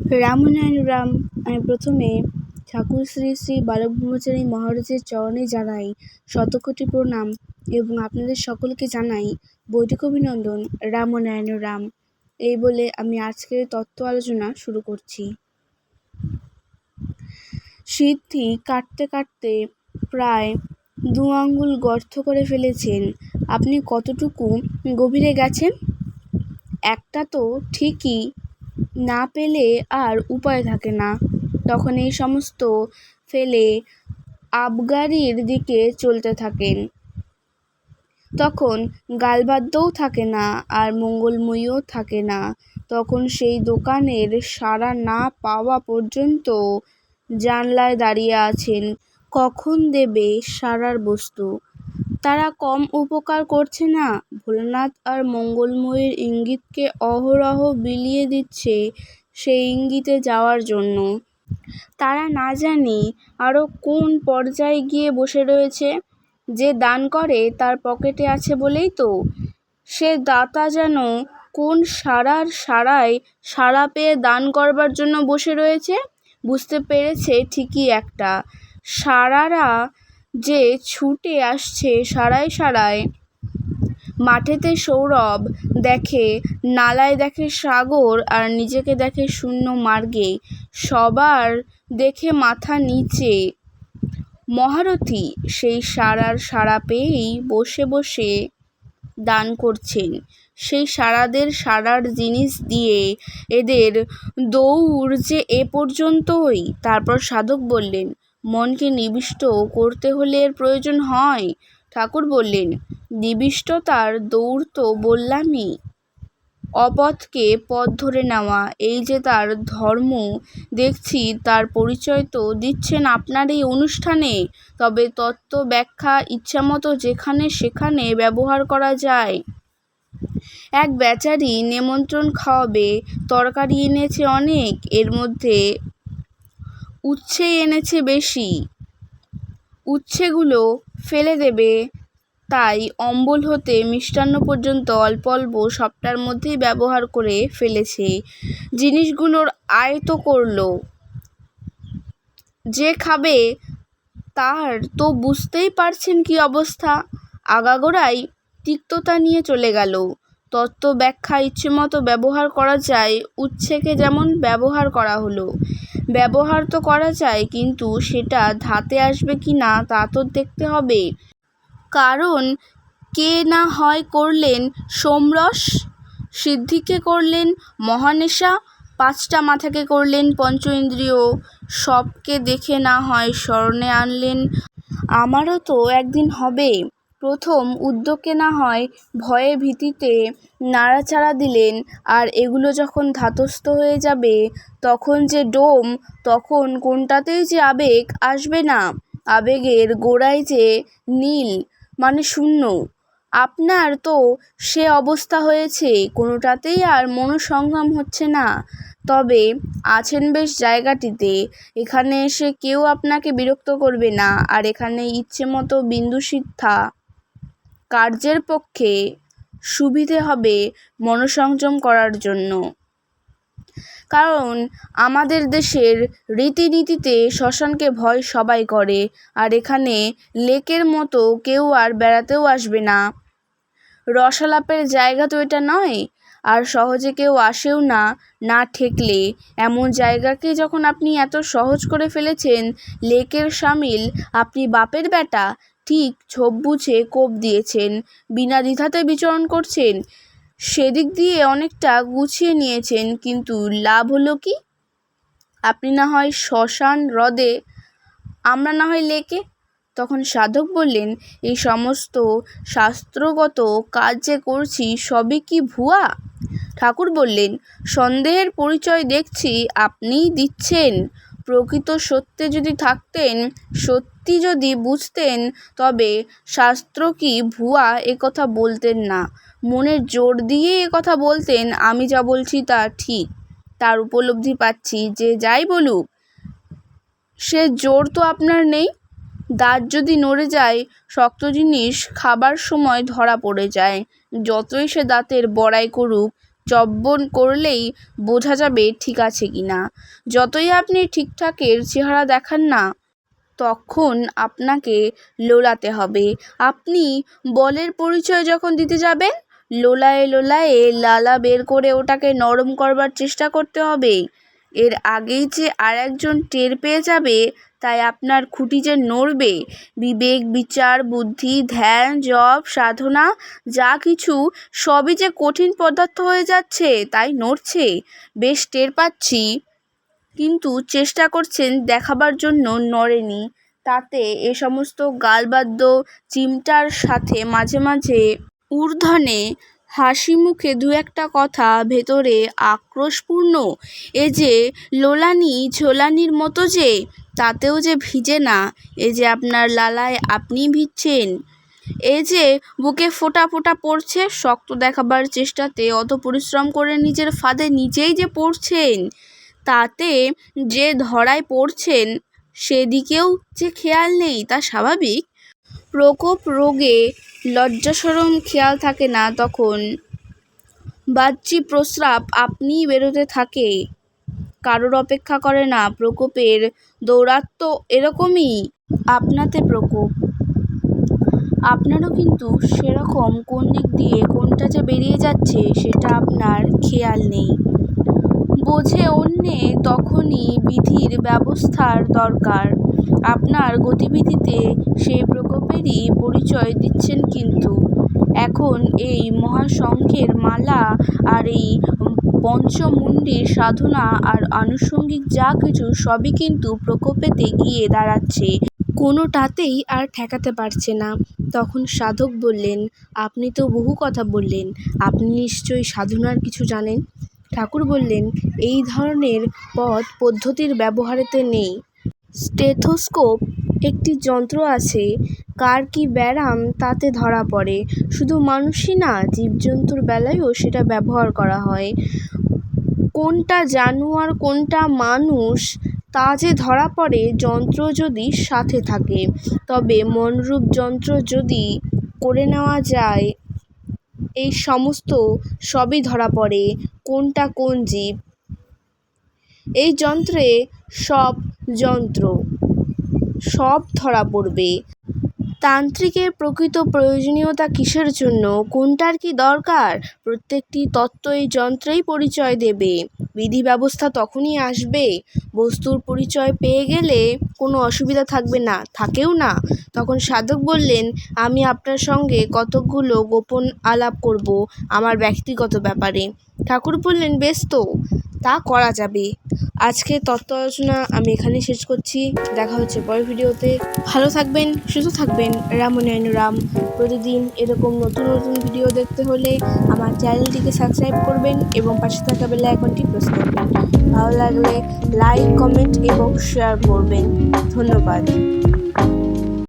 রামনারায়ণ রাম আমি প্রথমে ঠাকুর শ্রী শ্রী বালক ব্রহ্মচারী মহারাজের চরণে জানাই শতকোটি প্রণাম এবং আপনাদের সকলকে জানাই বৈদিক অভিনন্দন রামনারায়ণ রাম এই বলে আমি আজকের তত্ত্ব আলোচনা শুরু করছি। সিদ্ধি কাটতে কাটতে প্রায় দু আঙ্গুল গর্ত করে ফেলেছেন। আপনি কতটুকু গভীরে গেছেন? একটা তো ঠিকই না পেলে আর উপায় থাকে না। তখন এই সমস্ত ফেলে আবগারির দিকে চলতে থাকেন। তখন গালবাদ্যও থাকে না আর মঙ্গলময়ীও থাকে না। তখন সেই দোকানের সাড়া না পাওয়া পর্যন্ত জানলায় দাঁড়িয়ে আছেন। কখন দেবে সারার বস্তু? তারা কম উপকার করছে না। ভোলানাথ আর মঙ্গলময়ীর ইঙ্গিতকে অহরহ বিলিয়ে দিচ্ছে সেই ইঙ্গিতে যাওয়ার জন্য। তারা না জানি আরও কোন পর্যায়ে গিয়ে বসে রয়েছে। যে দান করে তার পকেটে আছে বলেই তো। সে দাতা যেন কোন সারার সারায় সারা পেয়ে দান করবার জন্য বসে রয়েছে, বুঝতে পেরেছে ঠিকই একটা। সারারা যে ছুটে আসছে সারায় সারায়। মাঠেতে সৌরভ দেখে, নালায় দেখে সাগর আর নিজেকে দেখে শূন্য মার্গে। সবার দেখে মাথা নিচে। মহারথী সেই সারার সাড়া পেয়েই বসে বসে দান করছেন। সেই সারাদের সারার জিনিস দিয়ে এদের দৌড় যে এ পর্যন্তই, তারপর সাধক বললেন মনকে নিবিষ্ট করতে হলে এর প্রয়োজন হয়। ঠাকুর বললেন, নিবিষ্টতার দৌড় তো বললামই। অপথকে পথ ধরে নেওয়া, এই যে তার ধর্ম, দেখছি তার পরিচয় তো দিচ্ছেন আপনার এই অনুষ্ঠানে। তবে তত্ত্ব ব্যাখ্যা ইচ্ছামতো যেখানে সেখানে ব্যবহার করা যায়। এক বেচারি নেমন্ত্রণ খাওয়াবে, তরকারি এনেছে অনেক, এর মধ্যে উচ্ছে এনেছে বেশি। উচ্ছেগুলো ফেলে দেবে, তাই অম্বল হতে মিষ্টান্ন পর্যন্ত অল্প অল্প সবটার মধ্যেই ব্যবহার করে ফেলেছে। জিনিসগুলোর আয়ত করল। যে খাবে তার তো বুঝতেই পারছেন কী অবস্থা। আগাগোড়াই তিক্ততা নিয়ে চলে গেল। তত্ত্ব ব্যাখ্যা ইচ্ছেমতো ব্যবহার করা যায়, উচ্ছেকে যেমন ব্যবহার করা হলো। ব্যবহার তো করা যায়, কিন্তু সেটা ধাতে আসবে কি না তা তো দেখতে হবে। কারণ কে না হয় করলেন সোমরস, সিদ্ধিকে করলেন মহানেশা, পাঁচটা মাথাকে করলেন পঞ্চ ইন্দ্রিয় সবকে দেখে না হয় স্মরণে আনলেন। আমারও তো একদিন হবে। প্রথম উদ্যোগকে না হয় ভয়ে ভীতিতে নাড়াচাড়া দিলেন, আর এগুলো যখন ধাতস্থ হয়ে যাবে, তখন যে ডোম, তখন কোনটাতেই যে আবেগ আসবে না। আবেগের গোড়ায় যে নীল মানে শূন্য। আপনার তো সে অবস্থা হয়েছে, কোনোটাতেই আর মনঃসংগ্রাম হচ্ছে না। তবে আছেন বেশ জায়গাটিতে, এখানে এসে কেউ আপনাকে বিরক্ত করবে না, আর এখানে ইচ্ছে মতো বিন্দুসিদ্ধা কার্যের পক্ষে সুবিধে হবে মনঃসংযম করার জন্য। কারণ আমাদের দেশের রীতিনীতিতে শ্মশানকে ভয় সবাই করে, আর এখানে লেকের মতো কেউ আর বেড়াতেও আসবে না। রসালাপের জায়গা তো এটা নয়, আর সহজে কেউ আসেও না না ঠেকলে। এমন জায়গাকে যখন আপনি এত সহজ করে ফেলেছেন, লেকের সামিল আপনি বাপের বেটা ঠিক ঝোপ বুঝে কোপ দিয়েছেন, বিনা দ্বিধাতে বিচরণ করছেন। সেদিক দিয়ে অনেকটা গুছিয়ে নিয়েছেন, কিন্তু লাভ হলো কি? আপনি না হয় শ্মশান হ্রদে, আমরা না হয় লেকে? তখন সাধক বললেন, এই সমস্ত শাস্ত্রগত কাজ যে করছি, সবই কি ভুয়া? ঠাকুর বললেন, সন্দেহের পরিচয় দেখছি, আপনিই দিচ্ছেন। প্রকৃত সত্যে যদি থাকতেন, সত্যি যদি বুঝতেন, তবে শাস্ত্র কি ভুয়া এ কথা বলতেন না? মনের জোর দিয়ে কথা বলতেন, আমি যা বলছি তা ঠিক। তার উপলব্ধি পাচ্ছি যে যাই বলুক, সে জোর তো আপনার নেই। দাঁত যদি নড়ে যায়, শক্ত জিনিস খাবার সময় ধরা পড়ে যায়। যতই সে দাঁতের বড়াই করুক, চব্বন করলেই বোঝা যাবে ঠিক আছে কি না যতই আপনি ঠিকঠাকের চেহারা দেখান না তখন আপনাকে লোলাতে হবে। আপনি বলের পরিচয় যখন দিতে যাবেন, লোলায়ে লোলায়ে লালা বের করে ওটাকে নরম করবার চেষ্টা করতে হবে। এর আগেই যে আর একজন টের পেয়ে যাবে, তাই আপনার খুঁটি যে নড়বে, বিবেক, বিচার, বুদ্ধি, ধ্যান, জপ, সাধনা, যা কিছু, সবই যে কঠিন পদার্থ হয়ে যাচ্ছে, তাই নড়ছে। বেশ, টের পাচ্ছি। কিন্তু চেষ্টা করছেন দেখাবার জন্য নড়েনি। তাতে এ সমস্ত গালবাদ্য চিমটার সাথে মাঝে মাঝে ঊর্ধ্বনে হাসি মুখে দু একটা কথা ভেতরে আক্রোশপূর্ণ। এ যে লোলানি ঝোলানির মতো যে, তাতেও যে ভিজে না, এ যে আপনার লালায় আপনি ভিজছেন। এ যে বুকে ফোটা ফোটা পড়ছে, শক্ত দেখাবার চেষ্টাতে অত পরিশ্রম করে নিজের ফাঁদে নিজেই যে পড়ছেন। তাতে যে ধরায় পড়ছেন, সেদিকেও যে খেয়াল নেই, তা স্বাভাবিক? প্রকোপ রোগে লজ্জাসরম খেয়াল থাকে না তখন। বাহ্যি প্রস্রাব আপনিই বেরোতে থাকে। কারোর অপেক্ষা করে না প্রকোপের দৌরাত্ম্য এরকমই, আপনাতে প্রকোপ। আপনারও কিন্তু সেরকম কোন দিক দিয়ে কোনটা যে বেরিয়ে যাচ্ছে, সেটা আপনার খেয়াল নেই। বোঝে অন্যে তখনই বিধির ব্যবস্থার দরকার। আপনার গতিবিধিতে সেই প্রকোপেরই পরিচয় দিচ্ছেন কিন্তু। এখন এই মহাসংঘের মালা আর এই পঞ্চমুণ্ডির সাধনা আর আনুষঙ্গিক যা কিছু সবই কিন্তু প্রকোপেতে গিয়ে দাঁড়াচ্ছে। কোনোটাতেই আর ঠেকাতে পারছে না। তখন সাধক বললেন, আপনি তো বহু কথা বললেন। আপনি নিশ্চয়ই সাধনার কিছু জানেন? ঠাকুর বললেন, এই ধরনের পথ পদ্ধতির ব্যবহারেতে নেই। স্টেথোস্কোপ একটি যন্ত্র আছে, কার কী ব্যারাম তাতে ধরা পড়ে। শুধু মানুষই না, জীবজন্তুর বেলায়ও সেটা ব্যবহার করা হয়। কোনটা জানোয়ার, কোনটা মানুষ, তা যে ধরা পড়ে যন্ত্র যদি সাথে থাকে। তবে মনরূপ যন্ত্র যদি করে নেওয়া যায় এই সমস্ত সবই ধরা পড়ে, কোনটা কোন জীব? এই যন্ত্রে সব যন্ত্র, সব ধরা পড়বে। তান্ত্রিকের প্রকৃত প্রয়োজনীয়তা কিসের জন্য? কোনটার কি দরকার? প্রত্যেকটি তত্ত্ব এই যন্ত্রেই পরিচয় দেবে। বিধি ব্যবস্থা তখনই আসবে। বস্তুর পরিচয় পেয়ে গেলে কোনো অসুবিধা থাকবে না, থাকেও না। তখন সাধক বললেন, আমি আপনার সঙ্গে কতকগুলো গোপন আলাপ করব আমার ব্যক্তিগত ব্যাপারে। ঠাকুর বললেন, বেশ তো, তা করা যাবে। আজকে তত্ত্ব আলোচনা আমি এখানে শেষ করছি। দেখা হচ্ছে পরের ভিডিওতে। ভালো থাকবেন, সুস্থ থাকবেন। রামনায়ন রাম। প্রতিদিন এরকম নতুন নতুন ভিডিও দেখতে হলে আমার চ্যানেলটিকে সাবস্ক্রাইব করবেন এবং পাশে থাকা বেলা আইকনটি প্রেস করবেন। ভালো লাগলে লাইক, কমেন্ট এবং শেয়ার করবেন। ধন্যবাদ।